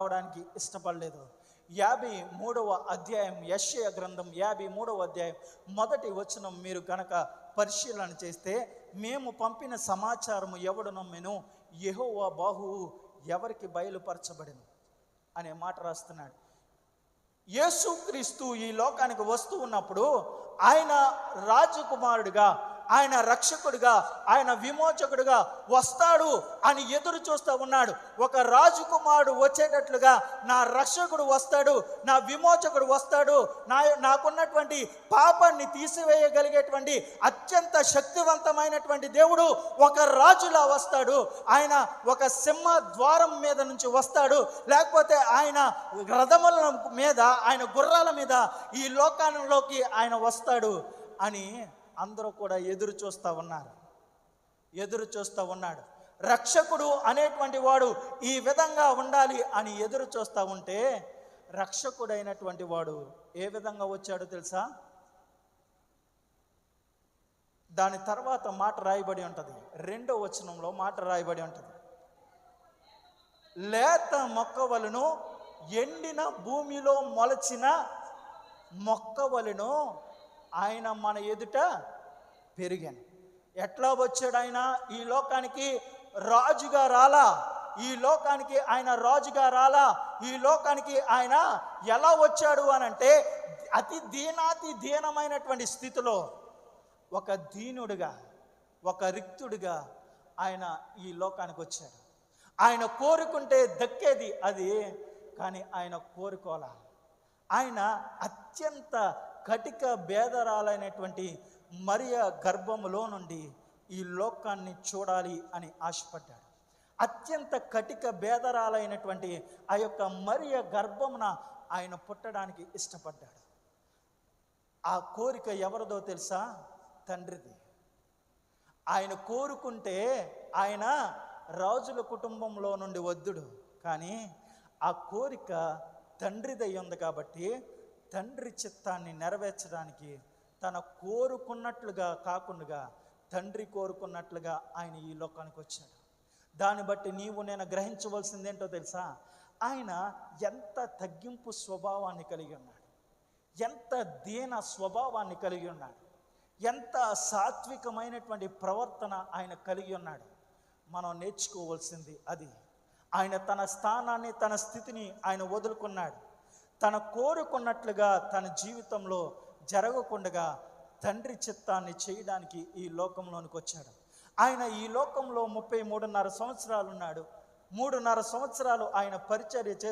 రావడానికి ఇష్టపడలేదు. యాభై మూడవ అధ్యాయం యశ్య గ్రంథం యాభై మూడవ అధ్యాయం మొదటి వచనం మీరు గనక పరిశీలన చేస్తే మేము పంపిన సమాచారము ఎవడు నమ్మెను? యహోవా బాహువు ఎవరికి బయలుపరచబడెను? అనే మాట రాస్తున్నాడు. యేసుక్రీస్తు ఈ లోకానికి వస్తూ ఉన్నప్పుడు ఆయన రాజకుమారుడిగా ఆయన రక్షకుడిగా ఆయన విమోచకుడిగా వస్తాడు అని ఎదురు చూస్తూ ఉన్నాడు. ఒక రాజకుమారుడు వచ్చేటట్లుగా నా రక్షకుడు వస్తాడు నా విమోచకుడు వస్తాడు నా నాకున్నటువంటి పాపాన్ని తీసివేయగలిగేటువంటి అత్యంత శక్తివంతమైనటువంటి దేవుడు ఒక రాజులా వస్తాడు. ఆయన ఒక సింహ ద్వారం మీద నుంచి వస్తాడు. లేకపోతే ఆయన రథముల మీద ఆయన గుర్రాల మీద ఈ లోకాలలోకి ఆయన వస్తాడు అని అందరూ కూడా ఎదురు చూస్తూ ఉన్నారు. ఎదురు చూస్తూ ఉన్నాడు. రక్షకుడు అనేటువంటి వాడు ఈ విధంగా ఉండాలి అని ఎదురు చూస్తూ ఉంటే రక్షకుడైనటువంటి వాడు ఏ విధంగా వచ్చాడో తెలుసా? దాని తర్వాత మాట రాయబడి ఉంటుంది. రెండో వచనంలో మాట రాయబడి ఉంటుంది. లేత మొక్కవలను ఎండిన భూమిలో మొలచిన మొక్కవలను ఆయన మన ఎదుట పెరిగాను. ఎట్లా వచ్చాడు ఆయన ఈ లోకానికి రాజుగా రాలా? ఈ లోకానికి ఆయన రాజుగా రాలా? ఈ లోకానికి ఆయన ఎలా వచ్చాడు అని అంటే అతి దీనాతి దీనమైనటువంటి స్థితిలో ఒక దీనుడిగా ఒక రిక్తుడిగా ఆయన ఈ లోకానికి వచ్చాడు. ఆయన కోరుకుంటే దక్కేది అది కానీ ఆయన కోరుకోవాలి ఆయన అత్యంత కటిక భేదరాలైనటువంటి మరియ గర్భములో నుండి ఈ లోకాన్ని చూడాలి అని ఆశపడ్డాడు. అత్యంత కటిక భేదరాలైనటువంటి ఆ యొక్క మరియ గర్భమున ఆయన పుట్టడానికి ఇష్టపడ్డాడు. ఆ కోరిక ఎవరిదో తెలుసా? తండ్రిది. ఆయన కోరుకుంటే ఆయన రాజుల కుటుంబంలో నుండి వద్దుడు కానీ ఆ కోరిక తండ్రిదై ఉంది కాబట్టి తండ్రి చిత్తాన్ని నెరవేర్చడానికి తన కోరుకున్నట్లుగా కాకుండా తండ్రి కోరుకున్నట్లుగా ఆయన ఈ లోకానికి వచ్చాడు. దాన్ని బట్టి నీవు నేను గ్రహించవలసిందేంటో తెలుసా? ఆయన ఎంత తగ్గింపు స్వభావాన్ని కలిగి ఉన్నాడు. ఎంత దీన స్వభావాన్ని కలిగి ఉన్నాడు. ఎంత సాత్వికమైనటువంటి ప్రవర్తన ఆయన కలిగి ఉన్నాడు. మనం నేర్చుకోవాల్సింది అది. ఆయన తన స్థానాన్ని తన స్థితిని ఆయన వదులుకున్నాడు. తన కోరుకున్నట్లుగా తన జీవితంలో జరగకుండా తండ్రి చిత్తాన్ని చేయడానికి ఈ లోకంలోనికి వచ్చాడు. ఆయన ఈ లోకంలో ముప్పై మూడున్నర సంవత్సరాలు ఉన్నాడు మూడున్నర సంవత్సరాలు ఆయన పరిచర్య చే